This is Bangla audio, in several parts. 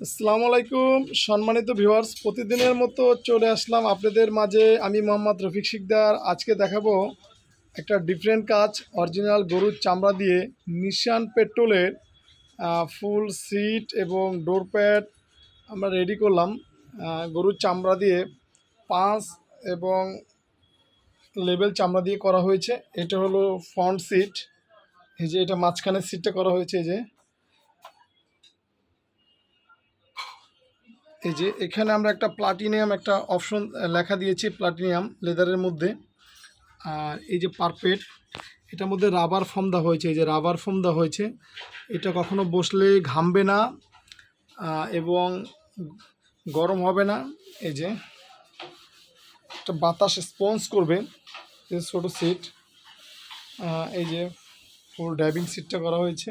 আসসালামু আলাইকুম। সম্মানিত ভিউয়ার্স, প্রতিদিনের মতো চলে আসলাম আপনাদের মাঝে। আমি মোহাম্মদ রফিক শিকদার। আজকে দেখাবো একটা ডিফারেন্ট কাজ অরিজিনাল গরুর চামড়া দিয়ে নিশান পেট্রোলের ফুল সিট এবং ডোর প্যাড আমরা রেডি করলাম। গরুর চামড়া দিয়ে পাঁচ এবং লেবেল চামড়া দিয়ে করা হয়েছে। এটা হলো ফ্রন্ট সিট এই যে এটা মাঝখানের সিটটা করা হয়েছে, এই যে। এই যে এখানে আমরা একটা প্লাটিনিয়াম একটা অপশন লেখা দিয়েছি প্লাটিনিয়াম লেদারের মধ্যে। আর এই যে পারপেট এটার মধ্যে রাবার ফর্ম দেওয়া হয়েছে। এই যে রাবার ফর্ম দেওয়া হয়েছে, এটা কখনো বসলে ঘামবে না এবং গরম হবে না। এই যে একটা বাতাস স্পঞ্জ করবে ছোটো সিট এই যে ফুল ড্রাইভিং সিটটা করা হয়েছে।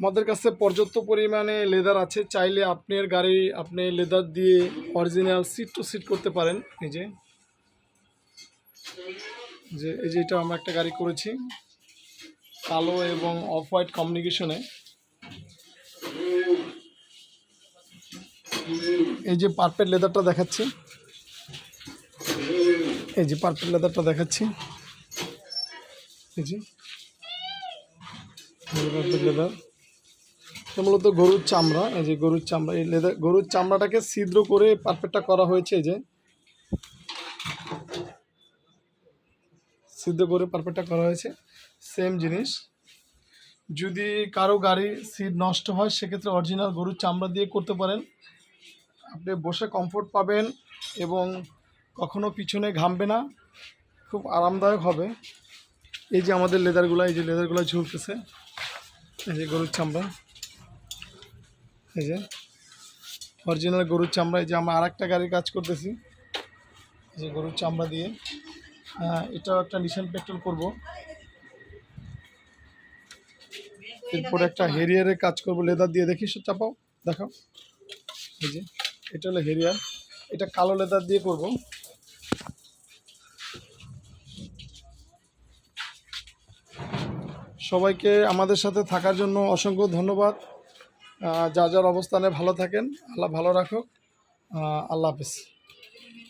আমাদের কাছে পর্যাপ্ত পরিমাণে লেদার আছে। চাইলে আপনার গাড়ি, আপনি লেদার দিয়ে অরিজিনাল সিট টু সিট করতে পারেন। এই যে। এই যে এটা আমরা একটা গাড়ি করেছি। কালো এবং অফ হোয়াইট কমিউনিকেশনে এই যে পারপেট লেদারটা দেখাচ্ছি। এই যে পারপেট লেদারটা দেখাচ্ছি। এই যে। পারপেট লেদার মূলত গরুর চামড়া, এই যে গরুর চামড়া, এই লেদার গরুর চামড়াটাকে ছিদ্র করে পারফেক্টটা করা হয়েছে, এই যে। ছিদ্র করে পারফেক্টটা করা হয়েছে সেম জিনিস। যদি কারও গাড়ি সিট নষ্ট হয়, সেক্ষেত্রে অরিজিনাল গরুর চামড়া দিয়ে করতে পারেন। আপনি বসে কমফোর্ট পাবেন এবং কখনো পিছনে ঘামবে না, খুব আরামদায়ক হবে। এই যে আমাদের লেদারগুলো, এই যে লেদারগুলো ঝুলতেছে, এই যে গরুর চামড়া। এই যে অরিজিনাল গরুর চামড়া, এই যে আমরা আর একটা গাড়ির কাজ করতেছি। যে গরুর চামড়া দিয়ে। হ্যাঁ এটাও একটা নিশান পেট্রোল করব। এরপরে একটা হেরিয়ারের কাজ করব লেদার দিয়ে। দেখি চাপাও, দেখাও। এই যে, এটা হলো হেরিয়ার এটা কালো লেদার দিয়ে করব। সবাইকে আমাদের সাথে থাকার জন্য অসংখ্য ধন্যবাদ। যার যার অবস্থানে ভালো থাকেন আল্লাহ ভালো রাখুক। আল্লাহ হাফিজ।